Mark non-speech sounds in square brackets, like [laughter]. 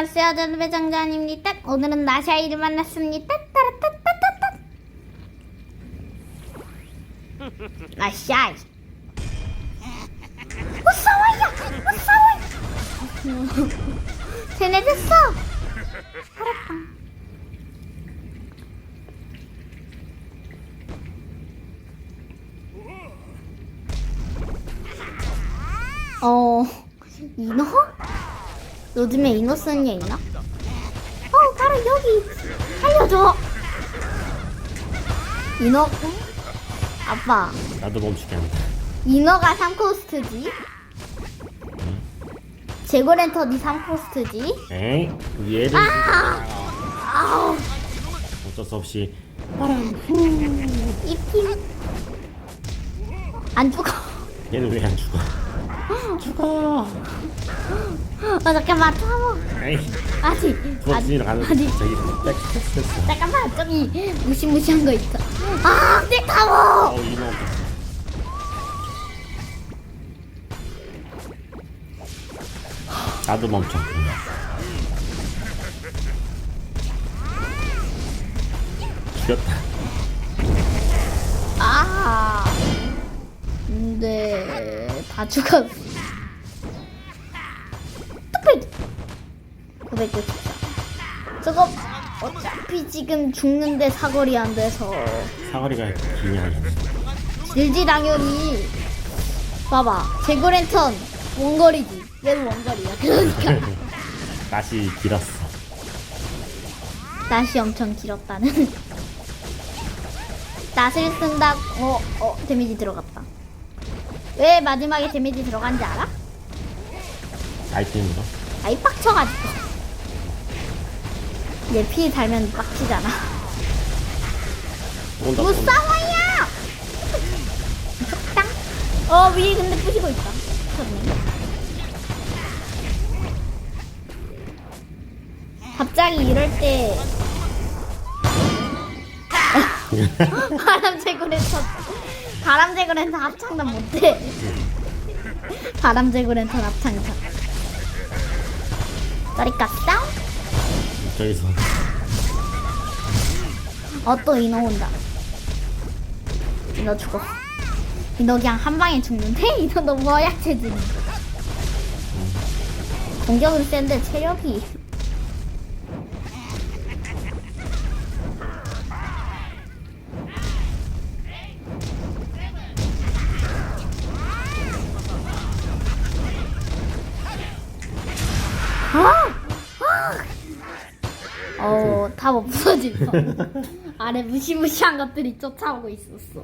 안녕하세요. 저는 배정자입니다. 오늘은 나샤이를 만났습니다. 따라따따따따. [laughs] 나샤이. 무서워요. 무서워요. 쟤네 됐어. 알았다. 어, 인어? 요즘에 인어 쓰는 애 있나? 어, 바로 여기. 알려줘. 인어, 응? 아빠, 나도 멈추게 한다. 인어가 3코스트지? 제고랜턴이 3코스트지? 에이, 얘를 아! 아우, 어쩔 수 없이 이피. 안 죽어. 얘는 왜 안 죽어? [gasps] 죽어. 어, 잠깐만, 참어. 에이, 아직, 가는 아직. 저기 백 됐어. 잠깐만, 저기 무시무시한 거 있어. 아, 내 타워! 어 이놈. 나도 멈춰. 죽였다. 아, 근데 다 죽었어. 994. 저거 어차피 지금 죽는데 사거리 안 돼서 사거리가 기냐. 질지 당연히 봐봐 제거랜턴 원거리지 얘는 원거리야 그러니까 [laughs] 다시 길었어. 낯이 엄청 길었다는 낯을 쓴다 어, 어 데미지 들어갔다 왜 마지막에 데미지 들어간지 알아? 아이템으로. 아이 빡쳐가지고 얘 피 달면 빡치잖아. 온다. 무서워요! 적당 어 위에 근데 부시고 있다. 미쳤네. 갑자기 이럴 때. [laughs] 바람제구랜터 바람제구랜터 합창단 못해. 바람제구랜터 합창단. 떠리까 싸 움? 저기서 어또 인어 온다 인어 죽어 인어 그냥 한 방에 죽는데? [laughs] 인어 너무 허약 체질이 공격은 센데 체력이 아! 어, 다 없어질 뻔. 아래 무시무시한 것들이 쫓아오고 있었어.